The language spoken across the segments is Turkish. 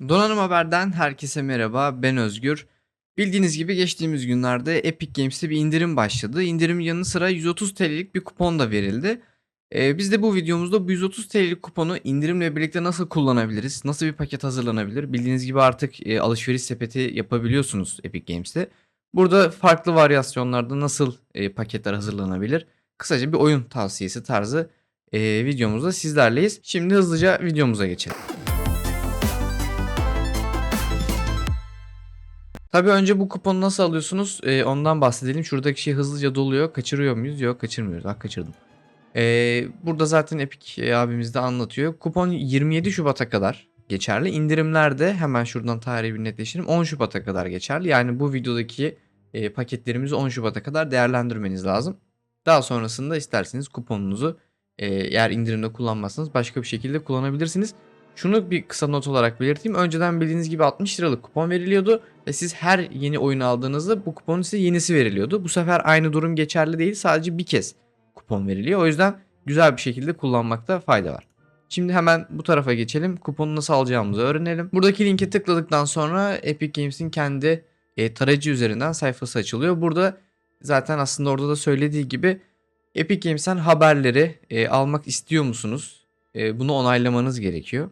Donanım Haber'den herkese merhaba. Ben Özgür. Bildiğiniz gibi geçtiğimiz günlerde Epic Games'te bir indirim başladı. İndirim yanı sıra 130 TL'lik bir kupon da verildi. Ee, biz de bu videomuzda bu 130 TL'lik kuponu indirimle birlikte nasıl kullanabiliriz? Nasıl bir paket hazırlanabilir? Bildiğiniz gibi artık e, alışveriş sepeti yapabiliyorsunuz Epic Games'te. Burada farklı varyasyonlarda nasıl e, paketler hazırlanabilir? Kısaca bir oyun tavsiyesi tarzı e, videomuzda sizlerleyiz. Şimdi hızlıca videomuza geçelim. Tabii önce bu kuponu nasıl alıyorsunuz Ee, ondan bahsedelim. Şuradaki şey hızlıca doluyor. Kaçırıyor muyuz? Yok kaçırmıyoruz. Ah kaçırdım. Ee, burada zaten Epic e, abimiz de anlatıyor. Kupon 27 Şubat'a kadar geçerli. İndirimler de hemen şuradan tarihi bir netleştirelim. 10 Şubat'a kadar geçerli. Yani bu videodaki e, paketlerimizi 10 Şubat'a kadar değerlendirmeniz lazım. Daha sonrasında isterseniz kuponunuzu e, eğer indirimde kullanmazsanız başka bir şekilde kullanabilirsiniz. Şunu bir kısa not olarak belirteyim. Önceden bildiğiniz gibi 60 liralık kupon veriliyordu ve siz her yeni oyunu aldığınızda bu kuponun size yenisi veriliyordu. Bu sefer aynı durum geçerli değil. Sadece bir kez kupon veriliyor. O yüzden güzel bir şekilde kullanmakta fayda var. Şimdi hemen bu tarafa geçelim. Kuponu nasıl alacağımızı öğrenelim. Buradaki linke tıkladıktan sonra Epic Games'in kendi e, tarayıcı üzerinden sayfası açılıyor. Burada zaten aslında orada da söylediği gibi Epic Games'ten haberleri e, almak istiyor musunuz? E, bunu onaylamanız gerekiyor.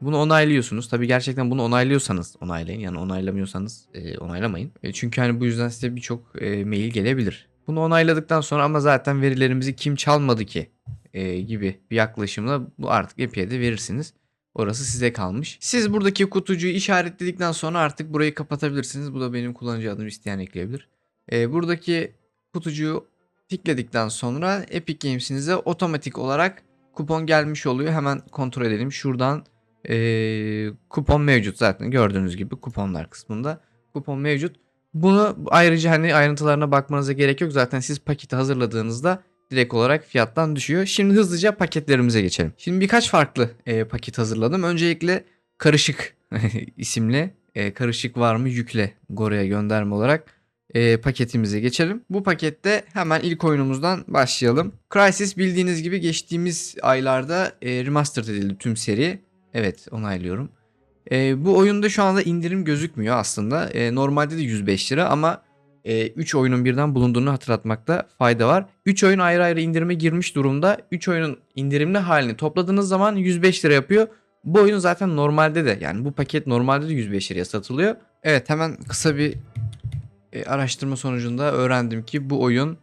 Bunu onaylıyorsunuz. Tabii gerçekten bunu onaylıyorsanız onaylayın. Yani onaylamıyorsanız e, onaylamayın. E, çünkü hani bu yüzden size birçok e, mail gelebilir. Bunu onayladıktan sonra ama zaten verilerimizi kim çalmadı ki e, gibi bir yaklaşımla bu artık Epic'e de verirsiniz. Orası size kalmış. Siz buradaki kutucuğu işaretledikten sonra artık burayı kapatabilirsiniz. Bu da benim kullanıcı adım isteyen ekleyebilir. E, buradaki kutucuğu tıkladıktan sonra Epic Games'inize otomatik olarak kupon gelmiş oluyor. Hemen kontrol edelim. Şuradan e, kupon mevcut zaten gördüğünüz gibi kuponlar kısmında kupon mevcut. Bunu ayrıca hani ayrıntılarına bakmanıza gerek yok. Zaten siz paketi hazırladığınızda direkt olarak fiyattan düşüyor. Şimdi hızlıca paketlerimize geçelim. Şimdi birkaç farklı e, paket hazırladım. Öncelikle karışık isimli e, karışık var mı yükle Gore'ye gönderme olarak e, paketimize geçelim. Bu pakette hemen ilk oyunumuzdan başlayalım. Crysis bildiğiniz gibi geçtiğimiz aylarda e, remastered edildi tüm seri. Evet onaylıyorum. E, bu oyunda şu anda indirim gözükmüyor aslında. E, normalde de 105 lira ama 3 oyunun birden bulunduğunu hatırlatmakta fayda var. 3 oyun ayrı ayrı indirime girmiş durumda. 3 oyunun indirimli halini topladığınız zaman 105 lira yapıyor. Bu oyun zaten normalde de yani bu paket normalde de 105 liraya satılıyor. Evet hemen kısa bir e, araştırma sonucunda öğrendim ki bu oyun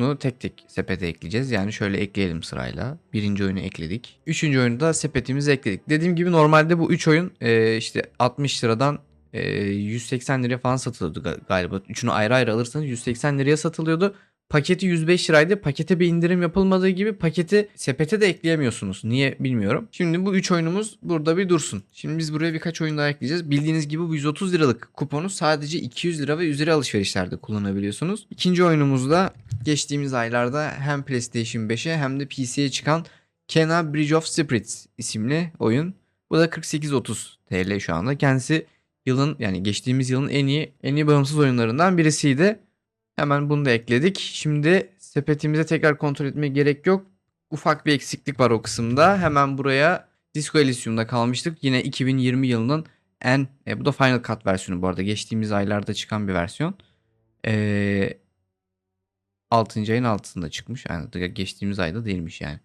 bunu tek tek sepete ekleyeceğiz. Yani şöyle ekleyelim sırayla. Birinci oyunu ekledik. Üçüncü oyunu da sepetimize ekledik. Dediğim gibi normalde bu üç oyun e, işte 60 liradan e, 180 liraya falan satılıyordu galiba. Üçünü ayrı ayrı alırsanız 180 liraya satılıyordu. Paketi 105 liraydı. Pakete bir indirim yapılmadığı gibi paketi sepete de ekleyemiyorsunuz. Niye bilmiyorum. Şimdi bu 3 oyunumuz burada bir dursun. Şimdi biz buraya birkaç oyun daha ekleyeceğiz. Bildiğiniz gibi bu 130 liralık kuponu sadece 200 lira ve üzeri alışverişlerde kullanabiliyorsunuz. İkinci oyunumuzda geçtiğimiz aylarda hem PlayStation 5'e hem de PC'ye çıkan Kena Bridge of Spirits isimli oyun. Bu da 48.30 TL şu anda. Kendisi yılın yani geçtiğimiz yılın en iyi en iyi bağımsız oyunlarından birisiydi. Hemen bunu da ekledik. Şimdi sepetimize tekrar kontrol etmeye gerek yok. Ufak bir eksiklik var o kısımda. Hemen buraya Disco Elysium'da kalmıştık. Yine 2020 yılının en e, bu da Final Cut versiyonu bu arada. Geçtiğimiz aylarda çıkan bir versiyon. Ee, 6. ayın altında çıkmış. Yani geçtiğimiz ayda değilmiş yani.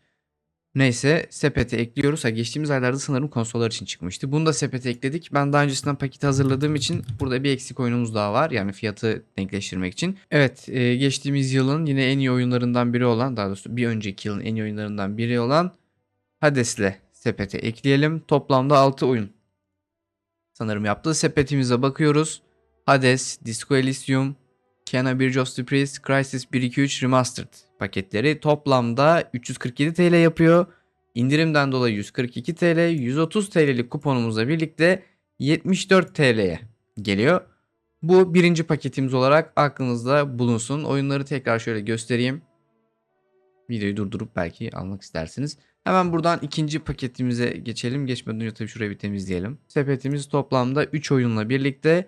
Neyse sepete ekliyoruz. Ha, geçtiğimiz aylarda sanırım konsollar için çıkmıştı. Bunu da sepete ekledik. Ben daha öncesinden paketi hazırladığım için burada bir eksik oyunumuz daha var. Yani fiyatı denkleştirmek için. Evet e, geçtiğimiz yılın yine en iyi oyunlarından biri olan daha doğrusu bir önceki yılın en iyi oyunlarından biri olan Hades'le sepete ekleyelim. Toplamda 6 oyun sanırım yaptı. Sepetimize bakıyoruz. Hades, Disco Elysium, Kena Bridge of Spirits, Crysis 1-2-3 Remastered paketleri toplamda 347 TL yapıyor. İndirimden dolayı 142 TL, 130 TL'lik kuponumuzla birlikte 74 TL'ye geliyor. Bu birinci paketimiz olarak aklınızda bulunsun. Oyunları tekrar şöyle göstereyim. Videoyu durdurup belki almak istersiniz. Hemen buradan ikinci paketimize geçelim. Geçmeden önce tabii şurayı bir temizleyelim. Sepetimiz toplamda 3 oyunla birlikte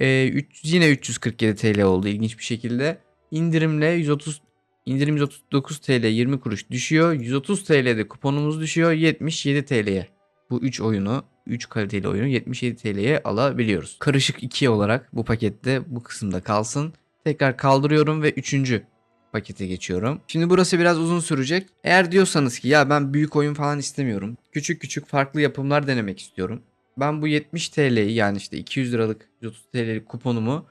e, 3, yine 347 TL oldu ilginç bir şekilde. İndirimle 130 indirim 139 TL 20 kuruş düşüyor. 130 TL'de kuponumuz düşüyor 77 TL'ye. Bu 3 oyunu 3 kaliteli oyunu 77 TL'ye alabiliyoruz. Karışık 2 olarak bu pakette bu kısımda kalsın. Tekrar kaldırıyorum ve 3. pakete geçiyorum. Şimdi burası biraz uzun sürecek. Eğer diyorsanız ki ya ben büyük oyun falan istemiyorum. Küçük küçük farklı yapımlar denemek istiyorum. Ben bu 70 TL'yi yani işte 200 liralık 130 TL'lik kuponumu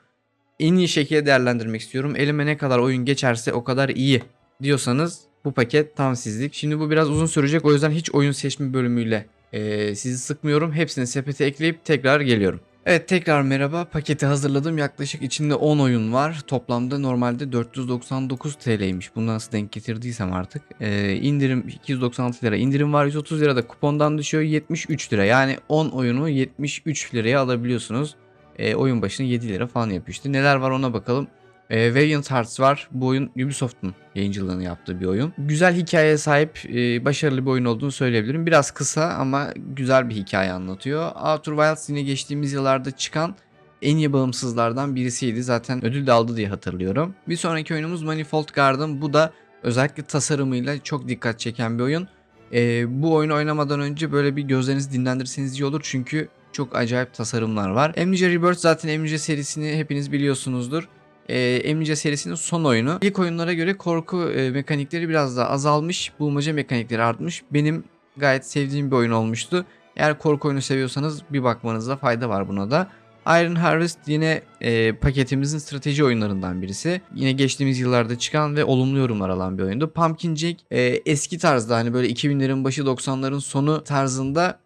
en iyi şekilde değerlendirmek istiyorum. Elime ne kadar oyun geçerse o kadar iyi diyorsanız bu paket tam sizlik. Şimdi bu biraz uzun sürecek o yüzden hiç oyun seçme bölümüyle eee, sizi sıkmıyorum. Hepsini sepete ekleyip tekrar geliyorum. Evet tekrar merhaba. Paketi hazırladım. Yaklaşık içinde 10 oyun var. Toplamda normalde 499 TL'ymiş. Bunu nasıl denk getirdiysem artık. Ee, indirim 296 lira. indirim var 130 lira da kupondan düşüyor 73 lira. Yani 10 oyunu 73 liraya alabiliyorsunuz. Ee, oyun başına 7 lira falan yapıyor işte. Neler var ona bakalım. E, Valiant Hearts var. Bu oyun Ubisoft'un yayıncılığını yaptığı bir oyun. Güzel hikayeye sahip, e, başarılı bir oyun olduğunu söyleyebilirim. Biraz kısa ama güzel bir hikaye anlatıyor. Outer Wilds yine geçtiğimiz yıllarda çıkan en iyi bağımsızlardan birisiydi. Zaten ödül de aldı diye hatırlıyorum. Bir sonraki oyunumuz Manifold Garden. Bu da özellikle tasarımıyla çok dikkat çeken bir oyun. E, bu oyunu oynamadan önce böyle bir gözlerinizi dinlendirseniz iyi olur. Çünkü çok acayip tasarımlar var. Amnesia Rebirth zaten Amnesia serisini hepiniz biliyorsunuzdur e, Amnesia serisinin son oyunu. İlk oyunlara göre korku e, mekanikleri biraz daha azalmış. Bulmaca mekanikleri artmış. Benim gayet sevdiğim bir oyun olmuştu. Eğer korku oyunu seviyorsanız bir bakmanızda fayda var buna da. Iron Harvest yine e, paketimizin strateji oyunlarından birisi. Yine geçtiğimiz yıllarda çıkan ve olumlu yorumlar alan bir oyundu. Pumpkin Jack e, eski tarzda hani böyle 2000'lerin başı 90'ların sonu tarzında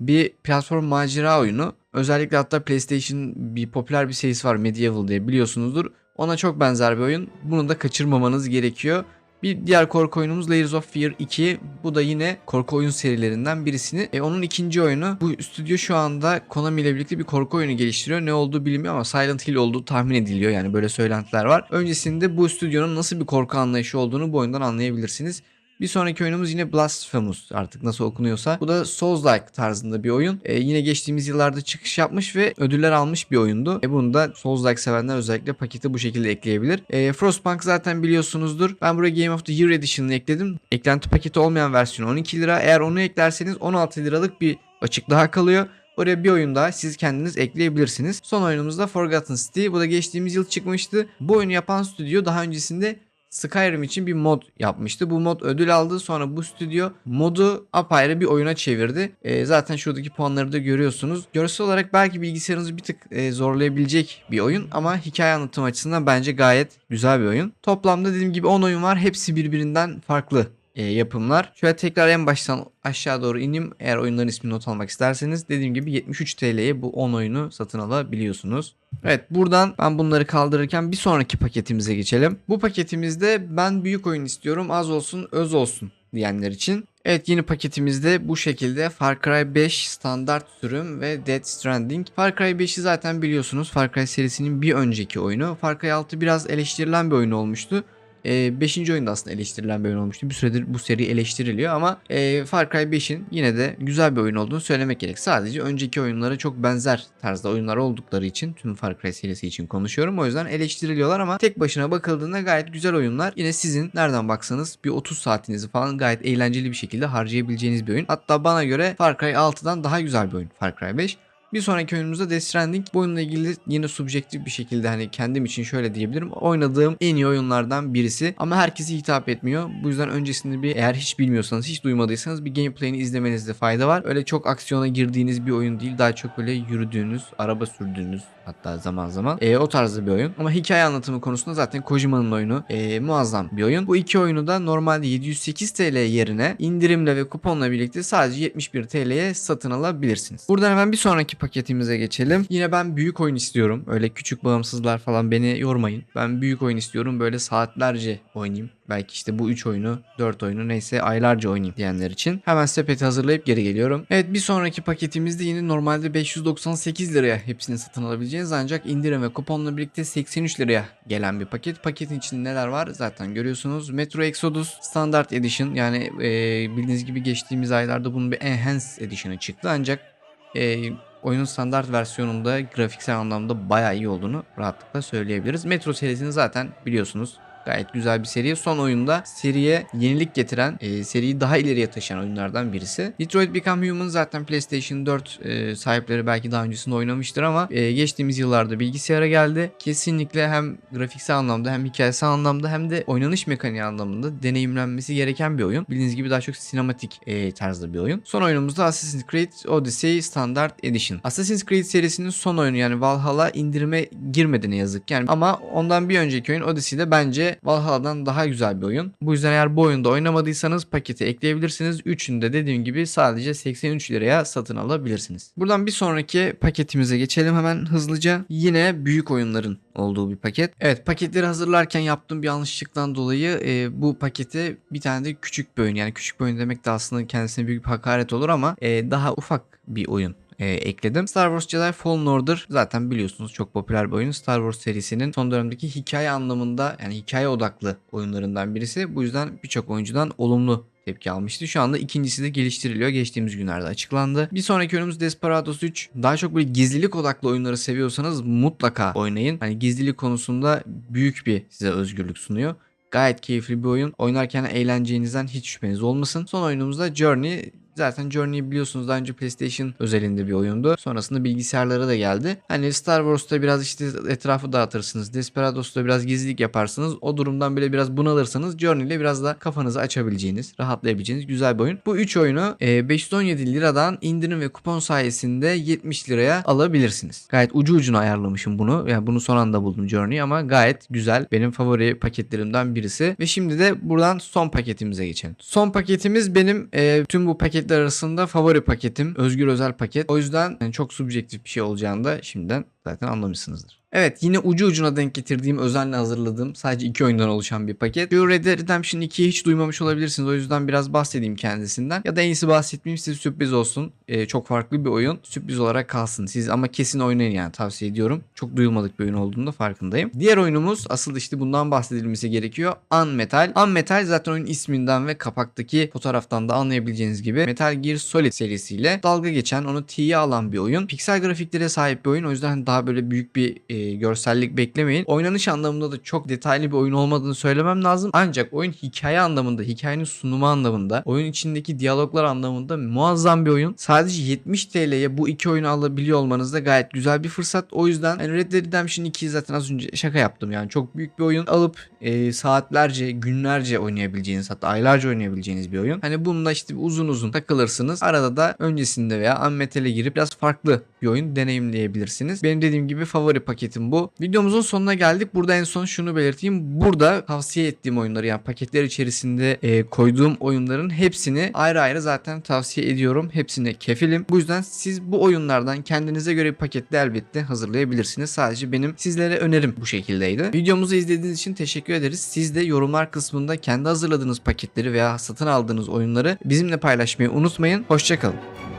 bir platform macera oyunu. Özellikle hatta PlayStation bir popüler bir serisi var Medieval diye biliyorsunuzdur. Ona çok benzer bir oyun. Bunu da kaçırmamanız gerekiyor. Bir diğer korku oyunumuz Layers of Fear 2. Bu da yine korku oyun serilerinden birisini. E, onun ikinci oyunu. Bu stüdyo şu anda Konami ile birlikte bir korku oyunu geliştiriyor. Ne olduğu bilinmiyor ama Silent Hill olduğu tahmin ediliyor. Yani böyle söylentiler var. Öncesinde bu stüdyonun nasıl bir korku anlayışı olduğunu bu oyundan anlayabilirsiniz. Bir sonraki oyunumuz yine Blasphemous artık nasıl okunuyorsa. Bu da Souls-like tarzında bir oyun. Ee, yine geçtiğimiz yıllarda çıkış yapmış ve ödüller almış bir oyundu. E, bunu da Souls-like sevenler özellikle pakete bu şekilde ekleyebilir. E, Frostpunk zaten biliyorsunuzdur. Ben buraya Game of the Year Edition'ını ekledim. Eklenti paketi olmayan versiyonu 12 lira. Eğer onu eklerseniz 16 liralık bir açık daha kalıyor. Oraya bir oyun daha siz kendiniz ekleyebilirsiniz. Son oyunumuz da Forgotten City. Bu da geçtiğimiz yıl çıkmıştı. Bu oyunu yapan stüdyo daha öncesinde Skyrim için bir mod yapmıştı. Bu mod ödül aldı. Sonra bu stüdyo modu apayrı bir oyuna çevirdi. E, zaten şuradaki puanları da görüyorsunuz. Görsel olarak belki bilgisayarınızı bir tık e, zorlayabilecek bir oyun ama hikaye anlatım açısından bence gayet güzel bir oyun. Toplamda dediğim gibi 10 oyun var. Hepsi birbirinden farklı e, yapımlar. Şöyle tekrar en baştan aşağı doğru ineyim. Eğer oyunların ismini not almak isterseniz dediğim gibi 73 TL'ye bu 10 oyunu satın alabiliyorsunuz. Evet buradan ben bunları kaldırırken bir sonraki paketimize geçelim. Bu paketimizde ben büyük oyun istiyorum az olsun öz olsun diyenler için. Evet yeni paketimizde bu şekilde Far Cry 5 standart sürüm ve Dead Stranding. Far Cry 5'i zaten biliyorsunuz Far Cry serisinin bir önceki oyunu. Far Cry 6 biraz eleştirilen bir oyun olmuştu. 5. E, oyunda aslında eleştirilen bir oyun olmuştu. Bir süredir bu seri eleştiriliyor ama e, Far Cry 5'in yine de güzel bir oyun olduğunu söylemek gerek. Sadece önceki oyunlara çok benzer tarzda oyunlar oldukları için tüm Far Cry serisi için konuşuyorum. O yüzden eleştiriliyorlar ama tek başına bakıldığında gayet güzel oyunlar. Yine sizin nereden baksanız bir 30 saatinizi falan gayet eğlenceli bir şekilde harcayabileceğiniz bir oyun. Hatta bana göre Far Cry 6'dan daha güzel bir oyun Far Cry 5. Bir sonraki oyunumuzda Death Stranding. Bu oyunla ilgili yine subjektif bir şekilde hani kendim için şöyle diyebilirim. Oynadığım en iyi oyunlardan birisi. Ama herkese hitap etmiyor. Bu yüzden öncesinde bir eğer hiç bilmiyorsanız, hiç duymadıysanız bir gameplay'ini izlemenizde fayda var. Öyle çok aksiyona girdiğiniz bir oyun değil. Daha çok böyle yürüdüğünüz, araba sürdüğünüz hatta zaman zaman. E, o tarzda bir oyun. Ama hikaye anlatımı konusunda zaten Kojima'nın oyunu e, muazzam bir oyun. Bu iki oyunu da normalde 708 TL yerine indirimle ve kuponla birlikte sadece 71 TL'ye satın alabilirsiniz. Buradan hemen bir sonraki paketimize geçelim. Yine ben büyük oyun istiyorum. Öyle küçük bağımsızlar falan beni yormayın. Ben büyük oyun istiyorum. Böyle saatlerce oynayayım. Belki işte bu 3 oyunu, 4 oyunu neyse aylarca oynayayım diyenler için. Hemen sepeti hazırlayıp geri geliyorum. Evet bir sonraki paketimizde yine normalde 598 liraya hepsini satın alabileceğiniz ancak indirim ve kuponla birlikte 83 liraya gelen bir paket. Paketin içinde neler var zaten görüyorsunuz. Metro Exodus Standard Edition yani e, bildiğiniz gibi geçtiğimiz aylarda bunun bir Enhanced Edition'ı çıktı ancak e, oyunun standart versiyonunda grafiksel anlamda bayağı iyi olduğunu rahatlıkla söyleyebiliriz. Metro serisini zaten biliyorsunuz Gayet güzel bir seri. Son oyunda seriye yenilik getiren, e, seriyi daha ileriye taşıyan oyunlardan birisi. Detroit Become Human zaten PlayStation 4 e, sahipleri belki daha öncesinde oynamıştır ama e, geçtiğimiz yıllarda bilgisayara geldi. Kesinlikle hem grafiksel anlamda hem hikayesel anlamda hem de oynanış mekaniği anlamında deneyimlenmesi gereken bir oyun. Bildiğiniz gibi daha çok sinematik e, tarzda bir oyun. Son oyunumuz da Assassin's Creed Odyssey Standard Edition. Assassin's Creed serisinin son oyunu yani Valhalla indirime girmedi ne yazık ki. Yani ama ondan bir önceki oyun Odyssey'de bence Valhalla'dan daha güzel bir oyun. Bu yüzden eğer bu oyunda oynamadıysanız paketi ekleyebilirsiniz. Üçünü de dediğim gibi sadece 83 liraya satın alabilirsiniz. Buradan bir sonraki paketimize geçelim hemen hızlıca. Yine büyük oyunların olduğu bir paket. Evet paketleri hazırlarken yaptığım bir yanlışlıktan dolayı e, bu pakete bir tane de küçük bir oyun yani küçük bir oyun demek de aslında kendisine büyük bir hakaret olur ama e, daha ufak bir oyun e, ekledim. Star Wars Jedi Fallen Order zaten biliyorsunuz çok popüler bir oyun. Star Wars serisinin son dönemdeki hikaye anlamında yani hikaye odaklı oyunlarından birisi. Bu yüzden birçok oyuncudan olumlu tepki almıştı. Şu anda ikincisi de geliştiriliyor. Geçtiğimiz günlerde açıklandı. Bir sonraki oyunumuz Desperados 3. Daha çok böyle gizlilik odaklı oyunları seviyorsanız mutlaka oynayın. Hani gizlilik konusunda büyük bir size özgürlük sunuyor. Gayet keyifli bir oyun. Oynarken eğleneceğinizden hiç şüpheniz olmasın. Son oyunumuzda Journey. Zaten Journey'i biliyorsunuz daha önce PlayStation özelinde bir oyundu. Sonrasında bilgisayarlara da geldi. Hani Star Wars'ta biraz işte etrafı dağıtırsınız. Desperados'ta biraz gizlilik yaparsınız. O durumdan bile biraz bunalırsanız Journey ile biraz da kafanızı açabileceğiniz, rahatlayabileceğiniz güzel bir oyun. Bu 3 oyunu e, 517 liradan indirim ve kupon sayesinde 70 liraya alabilirsiniz. Gayet ucu ucuna ayarlamışım bunu. Yani bunu son anda buldum Journey ama gayet güzel. Benim favori paketlerimden birisi. Ve şimdi de buradan son paketimize geçelim. Son paketimiz benim e, tüm bu paketler arasında favori paketim. Özgür özel paket. O yüzden çok subjektif bir şey olacağını da şimdiden zaten anlamışsınızdır. Evet yine ucu ucuna denk getirdiğim özenle hazırladığım sadece iki oyundan oluşan bir paket. Şu Red Dead Redemption 2'yi hiç duymamış olabilirsiniz. O yüzden biraz bahsedeyim kendisinden. Ya da en iyisi bahsetmeyeyim size sürpriz olsun. Ee, çok farklı bir oyun. Sürpriz olarak kalsın. Siz ama kesin oynayın yani tavsiye ediyorum. Çok duyulmadık bir oyun olduğunu da farkındayım. Diğer oyunumuz asıl işte bundan bahsedilmesi gerekiyor. Unmetal. Unmetal zaten oyun isminden ve kapaktaki fotoğraftan da anlayabileceğiniz gibi Metal Gear Solid serisiyle dalga geçen onu tiye alan bir oyun. Piksel grafiklere sahip bir oyun. O yüzden hani daha böyle büyük bir e, görsellik beklemeyin. Oynanış anlamında da çok detaylı bir oyun olmadığını söylemem lazım. Ancak oyun hikaye anlamında, hikayenin sunumu anlamında, oyun içindeki diyaloglar anlamında muazzam bir oyun. Sadece 70 TL'ye bu iki oyunu alabiliyor olmanız da gayet güzel bir fırsat. O yüzden yani Red Dead Redemption 2'yi zaten az önce şaka yaptım yani çok büyük bir oyun. Alıp e, saatlerce, günlerce oynayabileceğiniz hatta aylarca oynayabileceğiniz bir oyun. Hani bununla işte uzun uzun takılırsınız. Arada da öncesinde veya Unmetal'e girip biraz farklı bir oyun deneyimleyebilirsiniz. Benim dediğim gibi favori paketim bu. Videomuzun sonuna geldik. Burada en son şunu belirteyim. Burada tavsiye ettiğim oyunları yani paketler içerisinde e, koyduğum oyunların hepsini ayrı ayrı zaten tavsiye ediyorum. Hepsine kefilim. Bu yüzden siz bu oyunlardan kendinize göre bir paketle elbette hazırlayabilirsiniz. Sadece benim sizlere önerim bu şekildeydi. Videomuzu izlediğiniz için teşekkür ederiz. Siz de yorumlar kısmında kendi hazırladığınız paketleri veya satın aldığınız oyunları bizimle paylaşmayı unutmayın. Hoşçakalın.